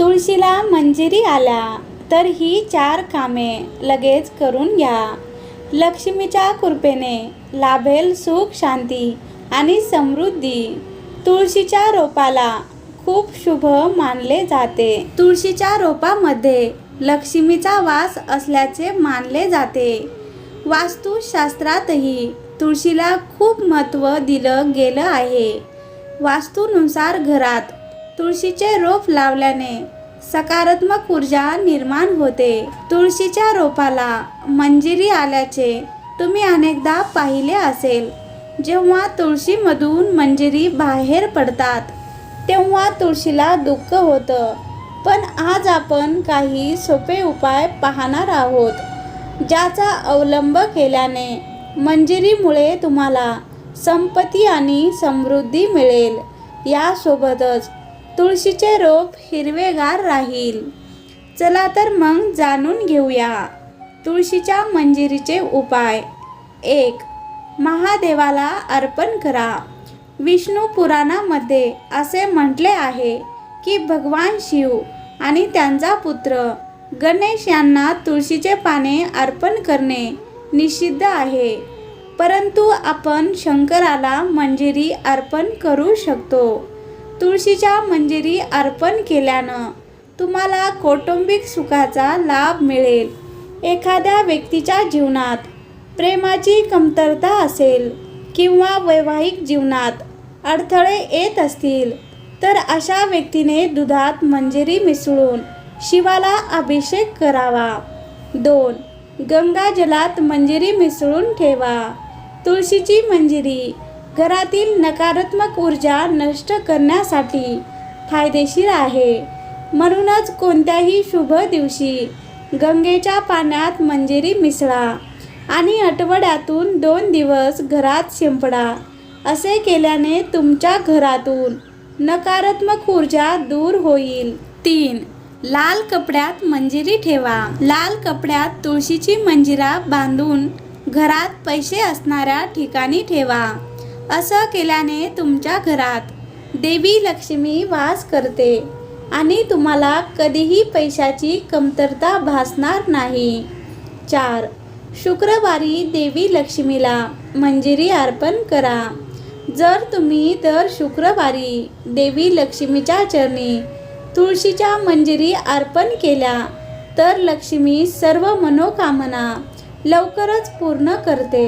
तुळशीला मंजिरी आल्या तर ही चार कामे लगेच करून घ्या. लक्ष्मीच्या कृपेने लाभेल सुख शांती आणि समृद्धी. तुळशीच्या रोपाला खूप शुभ मानले जाते. तुळशीच्या रोपामध्ये लक्ष्मीचा वास असल्याचे मानले जाते. वास्तुशास्त्रातही तुळशीला खूप महत्त्व दिलं गेलं आहे. वास्तूनुसार घरात तुळशीचे रोप लावल्याने सकारात्मक ऊर्जा निर्माण होते. तुळशीच्या रोपाला मंजिरी आल्याचे तुम्ही अनेकदा पाहिले असेल. जेव्हा तुळशीमधून मंजिरी बाहेर पडतात तेव्हा तुळशीला दुःख होतं. पण आज आपण काही सोपे उपाय पाहणार आहोत ज्याचा अवलंब केल्याने मंजिरीमुळे तुम्हाला संपत्ती आणि समृद्धी मिळेल. यासोबतच तुळशीचे रोप हिरवेगार राहील. चला तर मग जाणून घेऊया. तुळशीच्या मंजिरीचे उपाय. एक महादेवाला अर्पण करा. विष्णू पुराणामध्ये असे म्हटले आहे की भगवान शिव आणि त्यांचा पुत्र गणेश यांना तुळशीचे पाने अर्पण करणे निषिद्ध आहे. परंतु आपण शंकराला मंजिरी अर्पण करू शकतो. तुळशीच्या मंजिरी अर्पण केल्यानं तुम्हाला कौटुंबिक सुखाचा लाभ मिळेल. एखाद्या व्यक्तीच्या जीवनात प्रेमाची कमतरता असेल किंवा वैवाहिक जीवनात अडथळे येत असतील तर अशा व्यक्तीने दुधात मंजिरी मिसळून शिवाला अभिषेक करावा. दोन गंगाजलात मंजिरी मिसळून ठेवा. तुळशीची मंजिरी घरातील नकारात्मक ऊर्जा नष्ट करण्यासाठी फायदेशीर आहे. म्हणूनच कोणत्याही शुभ दिवशी गंगेच्या पाण्यात मंजिरी मिसळा आणि आठवड्यातून दोन दिवस घरात शिंपडा. असे केल्याने तुमच्या घरातून नकारात्मक ऊर्जा दूर होईल. तीन लाल कपड्यात मंजिरी ठेवा. लाल कपड्यात तुळशीची मंजिरा बांधून घरात पैसे असणाऱ्या ठिकाणी ठेवा. असं केल्याने तुमच्या घरात देवी लक्ष्मी वास करते आणि तुम्हाला कधीही पैशाची कमतरता भासणार नाही. चार. शुक्रवारी देवी लक्ष्मीला मंजिरी अर्पण करा. जर तुम्ही दर शुक्रवारी देवी लक्ष्मीच्या चरणी तुळशीच्या मंजिरी अर्पण केल्या तर लक्ष्मी सर्व मनोकामना लवकरच पूर्ण करते.